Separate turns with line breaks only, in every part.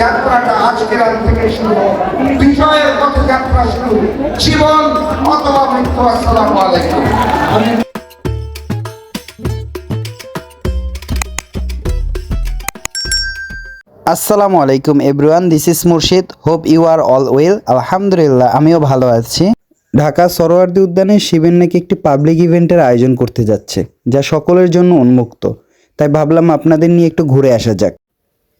যাত্রাটা আজকের আজ থেকে শুরু বিজয়ের পথযাত্রা শুরু জীবন অথবা মৃত্যু আসসালামু আলাইকুম।
আসসালামু আলাইকুম everyone this is Murshid hope you are all well আলহামদুলিল্লাহ আমিও ভালো আছি। ঢাকা সরোয়ার্দী উদ্যানে শিবের নাকি একটি পাবলিক ইভেন্টের আয়োজন করতে যাচ্ছে যা সকলের জন্য উন্মুক্ত। তাই ভাবলাম আপনাদের নিয়ে একটু ঘুরে আসা যাক।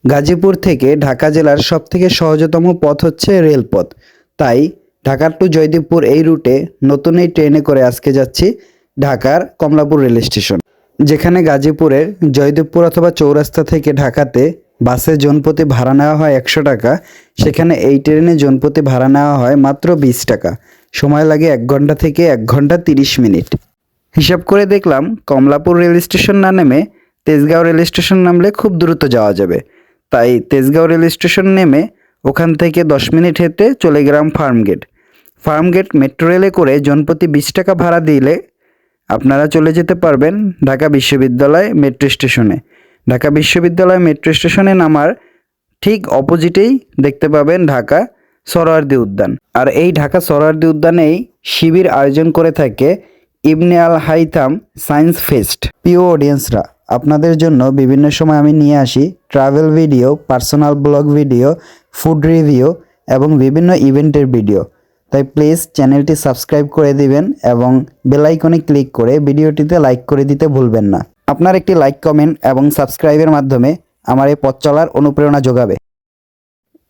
গাজীপুর থেকে ঢাকা জেলার সবথেকে সহজতম পথ হচ্ছে রেলপথ। তাই ঢাকা টু জয়দেবপুর এই রুটে নতুন এই ট্রেনে করে আজকে যাচ্ছি ঢাকার কমলাপুর রেল স্টেশন। যেখানে গাজীপুরের জয়দেবপুর অথবা চৌরাস্তা থেকে ঢাকাতে বাসে জনপ্রতি ভাড়া নেওয়া হয় একশো টাকা, সেখানে এই ট্রেনে জনপ্রতি ভাড়া নেওয়া হয় মাত্র বিশ টাকা। সময় লাগে এক ঘণ্টা থেকে এক ঘণ্টা তিরিশ মিনিট। হিসাব করে দেখলাম কমলাপুর রেল স্টেশন না নেমে তেজগাঁও রেল স্টেশন নামলে খুব দ্রুত যাওয়া যাবে। তাই তেজগাঁও রেল স্টেশন নেমে ওখান থেকে দশ মিনিট হেঁটে চলে গেলাম ফার্মগেট। ফার্মগেট মেট্রো রেলে করে জনপ্রতি বিশ টাকা ভাড়া দিলে আপনারা চলে যেতে পারবেন ঢাকা বিশ্ববিদ্যালয় মেট্রো স্টেশনে। ঢাকা বিশ্ববিদ্যালয় মেট্রো স্টেশনে নামার ঠিক অপোজিটেই দেখতে পাবেন ঢাকা সরোয়ার্দী উদ্যান। আর এই ঢাকা সরোয়ার্দী উদ্যানেই শিবির আয়োজন করে থাকে Ibn al Haitham science fest. প্রিয় অডিয়েন্সরা আপনাদের জন্য বিভিন্ন সময় আমি নিয়ে আসি travel video personal blog video food review এবং বিভিন্ন ইভেন্টের ভিডিও তাই প্লিজ চ্যানেলটি সাবস্ক্রাইব করে দিবেন এবং বেলাইকনে ক্লিক করে ভিডিওটিতে লাইক করে দিতে ভুলবেন না। আপনার একটি লাইক কমেন্ট এবং সাবস্ক্রাইবের মাধ্যমে আমার এই পথ চলার অনুপ্রেরণা যোগাবে।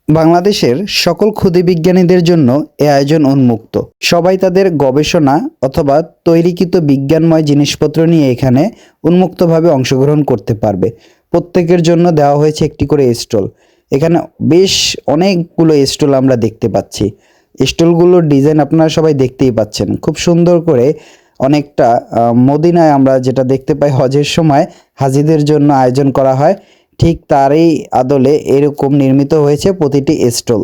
বাংলাদেশের সকল ক্ষুদে বিজ্ঞানীদের জন্য এ আয়োজন উন্মুক্ত। সবাই তাদের গবেষণা অথবা তৈরিকৃত বিজ্ঞানময় জিনিসপত্র নিয়ে এখানে উন্মুক্তভাবে অংশগ্রহণ করতে পারবে। প্রত্যেকের জন্য দেওয়া হয়েছে একটি করে স্টল। এখানে বেশ অনেকগুলো স্টল আমরা দেখতে পাচ্ছি। স্টলগুলোর ডিজাইন আপনারা সবাই দেখতেই পাচ্ছেন। খুব সুন্দর করে অনেকটা মদিনায় আমরা যেটা দেখতে পাই হজের সময় হাজিদের জন্য আয়োজন করা হয়। ঠিক তারই আদলে এরকম নির্মিত হয়েছে প্রতিটি স্টল।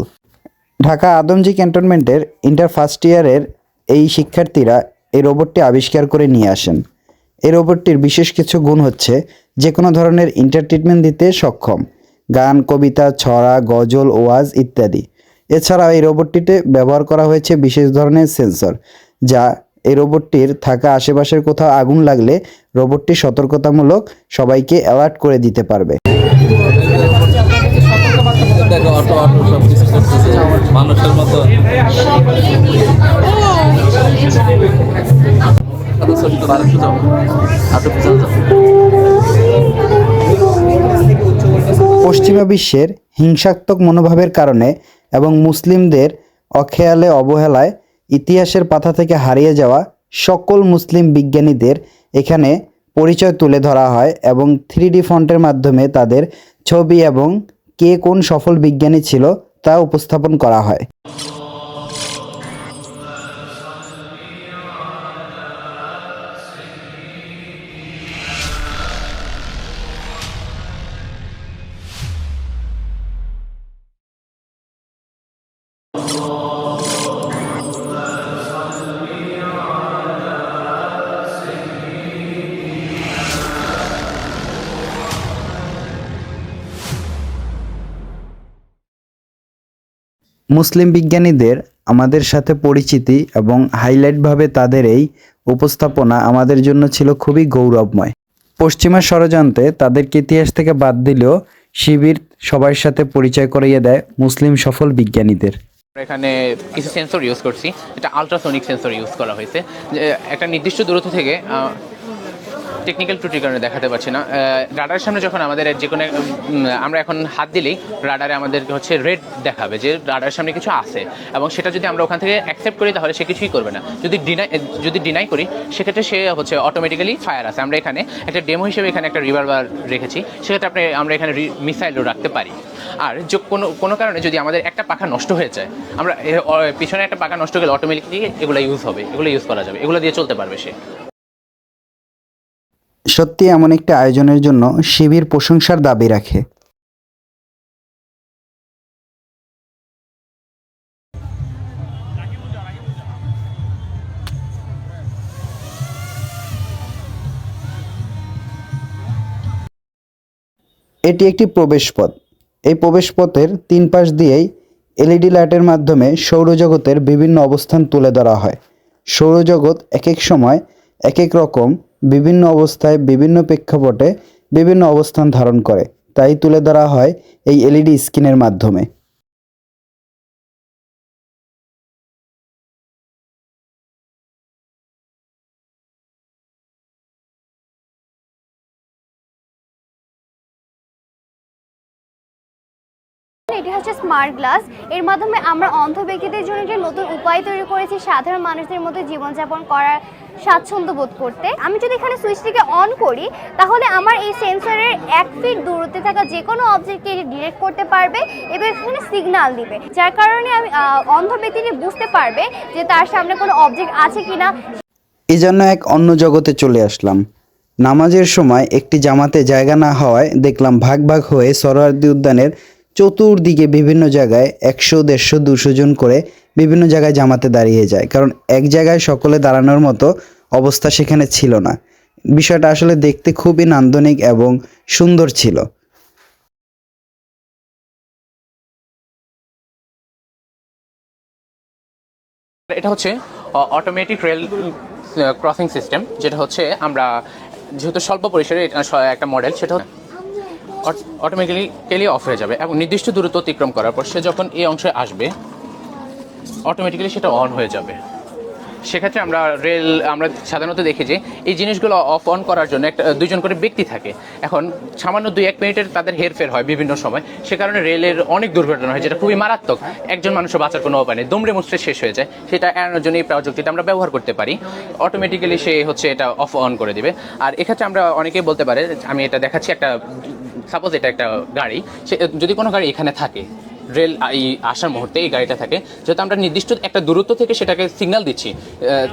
ঢাকা আদমজি ক্যান্টনমেন্টের ইন্টার ফার্স্ট ইয়ারের এই শিক্ষার্থীরা এই রোবটটি আবিষ্কার করে নিয়ে আসেন। এই রোবটটির বিশেষ কিছু গুণ হচ্ছে যে কোনো ধরনের এন্টারটেনমেন্ট দিতে সক্ষম। গান, কবিতা, ছড়া, গজল, ওয়াজ ইত্যাদি। এছাড়াও এই রোবটটিতে ব্যবহার করা হয়েছে বিশেষ ধরনের সেন্সর যা এই রোবটটির থাকা আশেপাশের কোথাও আগুন লাগলে রোবটটি সতর্কতামূলক সবাইকে অ্যালার্ট করে দিতে পারবে। পশ্চিমা বিশ্বের হিংসাত্মক মনোভাবের কারণে এবং মুসলিমদের অখেয়ালে অবহেলায় ইতিহাসের পাতা থেকে হারিয়ে যাওয়া সকল মুসলিম বিজ্ঞানীদের এখানে পরিচয় তুলে ধরা হয় এবং থ্রি ডি ফন্টের মাধ্যমে তাদের ছবি এবং কে কোন সফল বিজ্ঞানী ছিল তা উপস্থাপন করা হয়। মুসলিম বিজ্ঞানীদের আমাদের সাথে পরিচিতি এবং হাইলাইটভাবে তাদের এই উপস্থাপনা আমাদের জন্য ছিল খুবই গৌরবময়। পশ্চিমা ষড়যন্ত্রে তাদেরকে ইতিহাস থেকে বাদ দিলেও শিবির সবার সাথে পরিচয় করিয়ে দেয় মুসলিম সফল বিজ্ঞানীদের।
এখানে কিছু সেন্সর ইউজ করছি, এটা আলট্রাসনিক সেন্সর ইউজ করা হয়েছে। একটা নির্দিষ্ট দূরত্ব থেকে টেকনিক্যাল ত্রুটির কারণে দেখাতে পারছি না। রাডারের সামনে যখন আমাদের যে কোনো আমরা এখন হাত দিলেই রাডারে আমাদের হচ্ছে রেড দেখাবে যে রাডারের সামনে কিছু আছে। এবং সেটা যদি আমরা ওখান থেকে অ্যাকসেপ্ট করি তাহলে সে কিছুই করবে না। যদি ডিনাই যদি ডিনাই করি, সেক্ষেত্রে সে হচ্ছে অটোমেটিক্যালি ফায়ার আছে। আমরা এখানে একটা ডেমো হিসেবে এখানে একটা রিভালভার রেখেছি। সেক্ষেত্রে আপনি, আমরা এখানে মিসাইলও রাখতে পারি। আর যে কোনো কোনো কারণে যদি আমাদের একটা পাখা নষ্ট হয়ে যায়, আমরা পিছনে একটা পাখা নষ্ট গেলে অটোমেটিকলি এগুলো ইউজ হবে, এগুলো ইউজ করা যাবে, এগুলো দিয়ে চলতে পারবে সে।
সত্যি এমন একটি আয়োজনের জন্য শিবির প্রশংসার দাবি রাখে। এটি একটি প্রবেশপথ। এই প্রবেশপথের তিন পাশ দিয়েই এলইডি লাইটের মাধ্যমে সৌরজগতের বিভিন্ন অবস্থান তুলে ধরা হয়। সৌরজগৎ এক এক সময় এক এক রকম বিভিন্ন অবস্থায়, বিভিন্ন প্রেক্ষাপটে বিভিন্ন অবস্থান ধারণ করে। তাই তুলে ধরা হয় এই এলইডি স্ক্রিনের মাধ্যমে।
এটি হচ্ছে স্মার্ট গ্লাস এর মাধ্যমে আমরা অন্ধ ব্যক্তিদের জন্য একটি নতুন উপায় তৈরি করেছি, সাধারণ মানুষদের মতো জীবনযাপন করার স্বাচ্ছন্দ্য বোধ করতে, আমি যদি এখানে সুইচটিকে অন করি, তাহলে আমার এই সেন্সরের এক ফিট দূরত্বে থাকা যে কোনো অবজেক্টকে এটি ডিরেক্ট করতে পারবে এবং এখানে সিগন্যাল দিবে। যার কারণে আমি অন্ধ ব্যক্তিটি বুঝতে পারবে যে তার সামনে কোনো অবজেক্ট আছে কিনা।
এই জন্য এক অন্য জগতে চলে আসলাম। নামাজের সময় একটি জামাতে জায়গা না হওয়ায় দেখলাম ভাগ ভাগ হয়ে সরোয়ার্দী উদ্যানের চতুর্দিকে বিভিন্ন জায়গায় একশো, দেড়শো, দুশো জন করে বিভিন্ন জায়গায় জামাতে দাঁড়িয়ে যায়। কারণ এক জায়গায় সকলে দাঁড়ানোর মতো অবস্থা সেখানে ছিল না। বিষয়টা আসলে দেখতে খুবই নান্দনিক এবং সুন্দর ছিল।
এটা হচ্ছে অটোমেটিক রেল ক্রসিং সিস্টেম যেটা হচ্ছে আমরা, যেহেতু স্বল্প পরিসরে এটা একটা মডেল সেটা অটোমেটিক্যালি অফ হয়ে যাবে এবং নির্দিষ্ট দূরত্ব অতিক্রম করার পর সে যখন এই অংশে আসবে অটোমেটিক্যালি সেটা অন হয়ে যাবে। সেক্ষেত্রে আমরা রেল আমরা সাধারণত দেখি যে এই জিনিসগুলো অফ অন করার জন্য একটা দুজন করে ব্যক্তি থাকে। এখন সামান্য দুই এক মিনিটের তাদের হেরফের হয় বিভিন্ন সময়। সে কারণে রেলের অনেক দুর্ঘটনা হয় যেটা খুবই মারাত্মক। একজন মানুষের বাঁচার কোনো উপায় নেই। দমড়ে মুচড়ে শেষ হয়ে যায়। সেটা এড়ানোর জন্য এই প্রযুক্তিটা আমরা ব্যবহার করতে পারি। অটোমেটিক্যালি সে হচ্ছে এটা অফ অন করে দিবে। আর এক্ষেত্রে আমরা অনেকেই বলতে পারে, আমি এটা দেখাচ্ছি একটা সাপোজ এটা একটা গাড়ি, সে, যদি কোনো গাড়ি এখানে থাকে, রেল এই আসার মুহূর্তে এই গাড়িটা থাকে, যেহেতু আমরা নির্দিষ্ট একটা দূরত্ব থেকে সেটাকে সিগন্যাল দিচ্ছি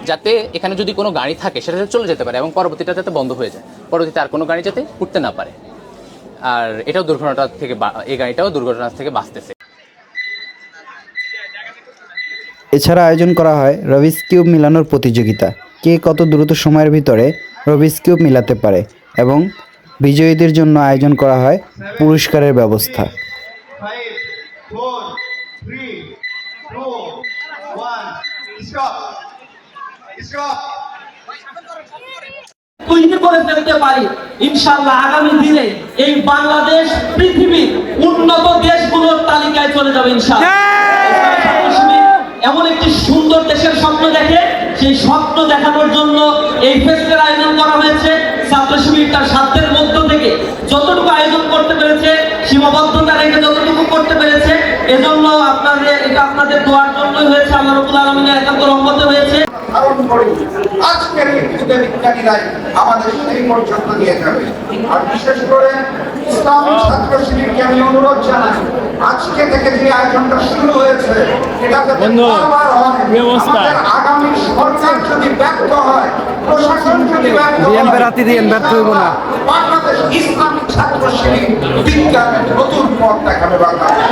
যাতে এখানে যদি কোনো গাড়ি থাকে, সেটা চলে যেতে পারে এবং পরবর্তীটা যাতে বন্ধ হয়ে যায়। পরবর্তীতে আর কোনো গাড়ি যাতে উঠতে না পারে। আর এটাও দুর্ঘটনা থেকে এই গাড়িটাও দুর্ঘটনা থেকে বাঁচতেছে।
এছাড়া আয়োজন করা হয় রবিস কিউব মিলানোর প্রতিযোগিতা। কে কত দ্রুত সময়ের ভিতরে রবিস কিউব মিলাতে পারে এবং বিজয়ীদের জন্য আয়োজন করা হয় পুরস্কারের ব্যবস্থা।
পারি ইনশাল্লাহ আগামী দিনে এই বাংলাদেশ পৃথিবীর উন্নত দেশগুলোর তালিকায় চলে যাবে এমন একটি সুন্দর দেশের স্বপ্ন দেখে, সেই স্বপ্ন দেখানোর জন্য এই ফেস্টের আয়োজন করা হয়েছে। ছাত্র শিবির তার সাধ্যের মধ্য থেকে যতটুকু আয়োজন করতে পেরেছে সীমাবদ্ধতা রেখে যতটুকু করতে পেরেছে এজন্য আপনাদের এটা আপনাদের দোয়ার জন্যই হয়েছে আল্লাহ রবুল আলমিনের একান্ত রহমতে হয়েছে।
ধারণ করি আজকের এই বিজ্ঞানীরাই আমাদের সেই পর্যন্ত নিয়ে যাবে। আর বিশেষ করে ইসলামী ছাত্র শিবিরকে আমি অনুরোধ জানাই আজকে থেকে যে আয়োজনটা শুরু হয়েছে এটা বারবার হয় আমাদের আগামী সরকার যদি ব্যর্থ হয় প্রশাসন যদি ব্যর্থ হয় বাংলাদেশ ইসলামী ছাত্র শিবির বিজ্ঞানের নতুন পথ দেখাবে বাংলাদেশ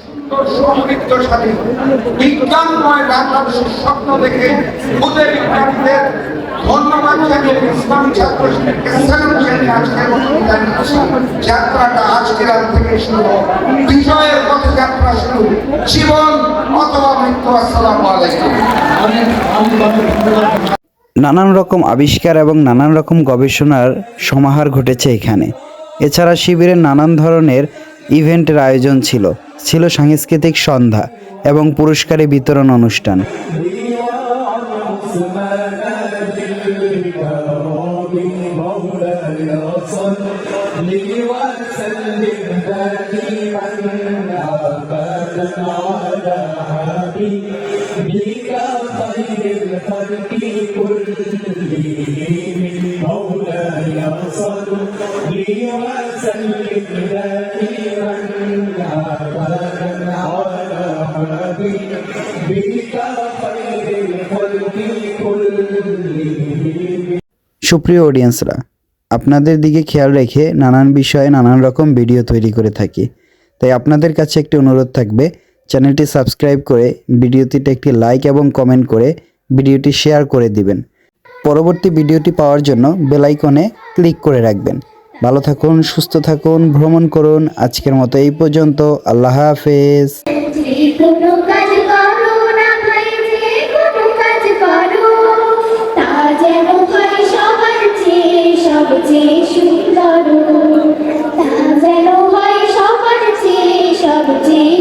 সুন্দর সমৃদ্ধ বিজ্ঞানময় বাংলাদেশের স্বপ্ন দেখে খুদে বিজ্ঞানীদের ধন্যবাদ জানিয়ে ইসলাম ছাত্র স্যালুট জানিয়ে আজকের। যাত্রাটা আজকের রাত থেকে শুরু। বিজয়ের পথে যাত্রা শুরু জীবন অথবা মৃত্যু আসসালামু আলাইকুম
নানান রকম আবিষ্কার এবং নানান রকম গবেষণার সমাহার ঘটেছে এখানে। এছাড়া শিবিরের নানান ধরনের ইভেন্টের আয়োজন ছিল। ছিল সাংস্কৃতিক সন্ধ্যা এবং পুরস্কারে বিতরণ অনুষ্ঠান। সুপ্রিয় অডিয়েন্সরা আপনাদের দিকে খেয়াল রেখে নানান বিষয়ে নানান রকম ভিডিও তৈরি করে থাকি। তাই আপনাদের কাছে একটি অনুরোধ থাকবে চ্যানেলটি সাবস্ক্রাইব করে ভিডিওটিতে একটি লাইক এবং কমেন্ট করে ভিডিওটি শেয়ার করে দিবেন। পরবর্তী ভিডিওটি পাওয়ার জন্য বেলাইকনে ক্লিক করে রাখবেন।
ভালো থাকুন, সুস্থ থাকুন, ভ্রমণ করুন। আজকের মতো এই পর্যন্ত। আল্লাহ হাফেজ।
সবচেয়ে সুন্দর, তা যেন হয় সবার চেয়ে সবচেয়ে